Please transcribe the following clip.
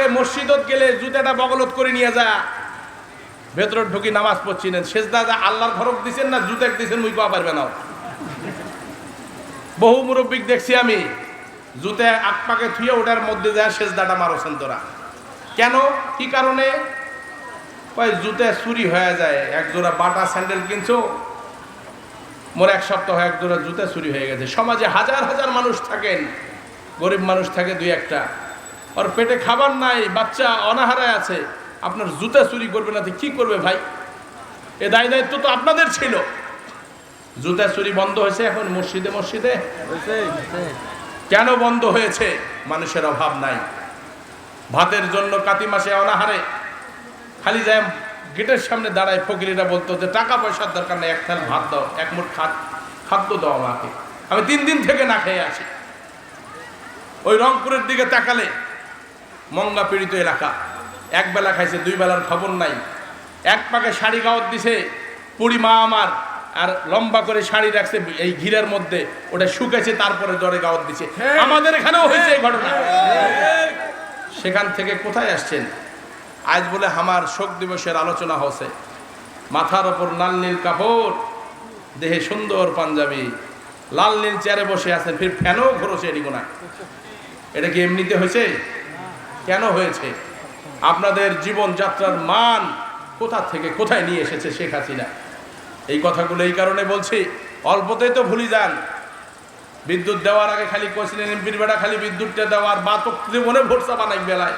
আগে মসজিদত গেলে জুতাটা বগলত করে নিয়ে যা। ভেতর ঢুকি নামাজ পড়ছিলেন শেষদা যা আল্লাহর ঘরক দিছেন না জুতাক দিছেন, মুই কোয়া পারবে না। বহু মুরব্বিক দেখছি আমি, জুতে আকপাকে থুয়ে ওটার মধ্যে যায় শেষদাটা মারছেন তোরা। কেন? কি কারণে? কয়, জুতে চুরি হয়ে যায়। এক জোড়া বাটা স্যান্ডেল কিনছো, মোর এক সপ্তাহ এক জোড়া জুতা চুরি হয়ে গেছে। সমাজে হাজার হাজার মানুষ থাকেন। গরিব মানুষ থাকে দুই একটা। ওর পেটে খাবার নাই বাচ্চা অনাহারায় আছে আপনার জুতা চুরি করবে না তো কি করবে ভাই? এ দায় দায়িত্ব তো আপনাদের ছিল। জুতা চুরি বন্ধ হয়েছে এখন মসজিদে মসজিদে? কেন বন্ধ হয়েছে? মানুষের অভাব নাই। ভাতের জন্য কাতি মাসে অনাহারে। খালি যায় গেটের সামনে দাঁড়ায় ফকিরিরা বলতো যে টাকা পয়সার দরকার নেই এক থাল ভাত দাও এক মুঠ খাদ খাদ্য দাও আমাকে। আমি তিন দিন থেকে না খেয়ে আছি ওই রংপুরের দিকে তাকালে মঙ্গা পীড়িত এলাকা। এক বেলা খাইছে দুই বেলার খবর নাই। এক পাকে শাড়ি গাওয়াত দিছে পুরি মা আমার আর লম্বা করে শাড়ি রাখছে এই ঘিরের মধ্যে ওটা শুকেছে তারপরে জ্বরে গাওয়াত দিছে। আমাদের এখানেও হয়েছে এই ঘটনা। সেখান থেকে কোথায় আসছেন? আজ বলে আমার শোক দিবসের আলোচনা হচ্ছে। মাথার ওপর লাল নীল কাপড় দেহে সুন্দর পাঞ্জাবি লাল নীল চেয়ারে বসে আছেন ফির ফ্যানও ঘোরছে এদিকে না এটা কি এমনিতে হয়েছে? কেন হয়েছে? আপনাদের জীবনযাত্রার মান কোথা থেকে কোথায় নিয়ে এসেছে শেখ হাসিনা? এই কথাগুলো এই কারণে বলছি, অল্পতেই তো ভুলি যান। বিদ্যুৎ দেওয়ার আগে খালি কোচিলেন এমপির বেড়া, খালি বিদ্যুৎটা দেওয়ার বা তো জীবনে ভোট বানাই নাই বেলায়।